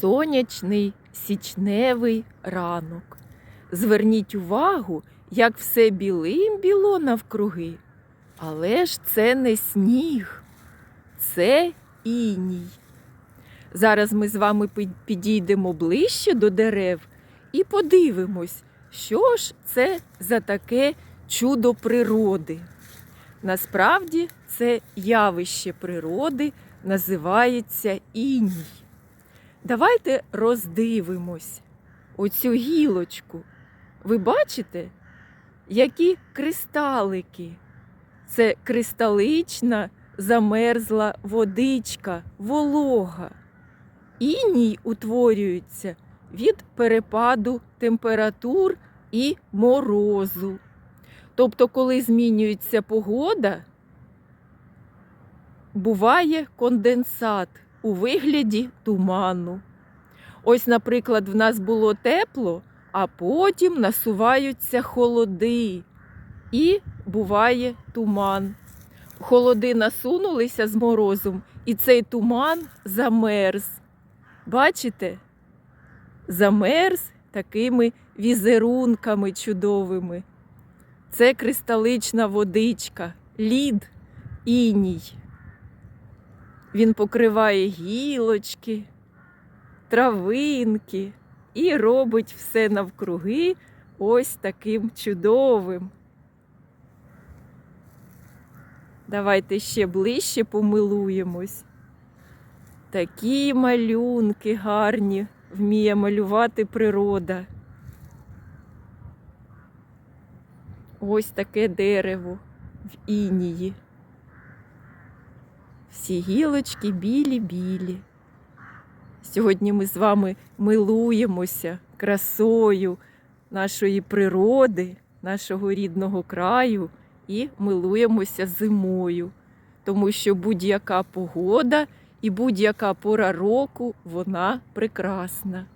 Сонячний січневий ранок. Зверніть увагу, як все білим біло навкруги. Але ж це не сніг, це іній. Зараз ми з вами підійдемо ближче до дерев і подивимось, що ж це за таке чудо природи. Насправді це явище природи називається іній. Давайте роздивимось оцю гілочку. Ви бачите, які кристалики? Це кристалична замерзла водичка, волога. Іній утворюється від перепаду температур і морозу. Тобто, коли змінюється погода, буває конденсат у вигляді туману. Ось, наприклад, в нас було тепло, а потім насуваються холоди і буває туман. Холоди насунулися з морозом, і цей туман замерз. Бачите? Замерз такими візерунками чудовими. Це кристалична водичка, лід, іній. Він покриває гілочки, травинки і робить все навкруги ось таким чудовим. Давайте ще ближче помилуємось. Такі малюнки гарні вміє малювати природа. Ось таке дерево в інії. Всі гілочки білі-білі. Сьогодні ми з вами милуємося красою нашої природи, нашого рідного краю і милуємося зимою, тому що будь-яка погода і будь-яка пора року вона прекрасна.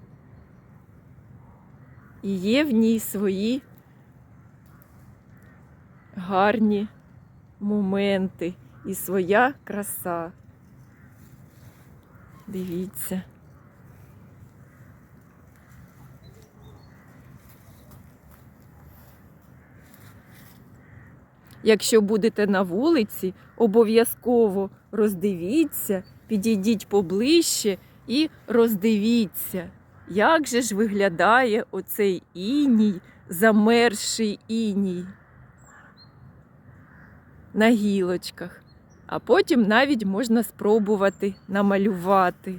І є в ній свої гарні моменти і своя краса. Дивіться. Якщо будете на вулиці, обов'язково роздивіться, підійдіть поближче і роздивіться, як же ж виглядає оцей іній, замерзший іній на гілочках. А потім навіть можна спробувати намалювати.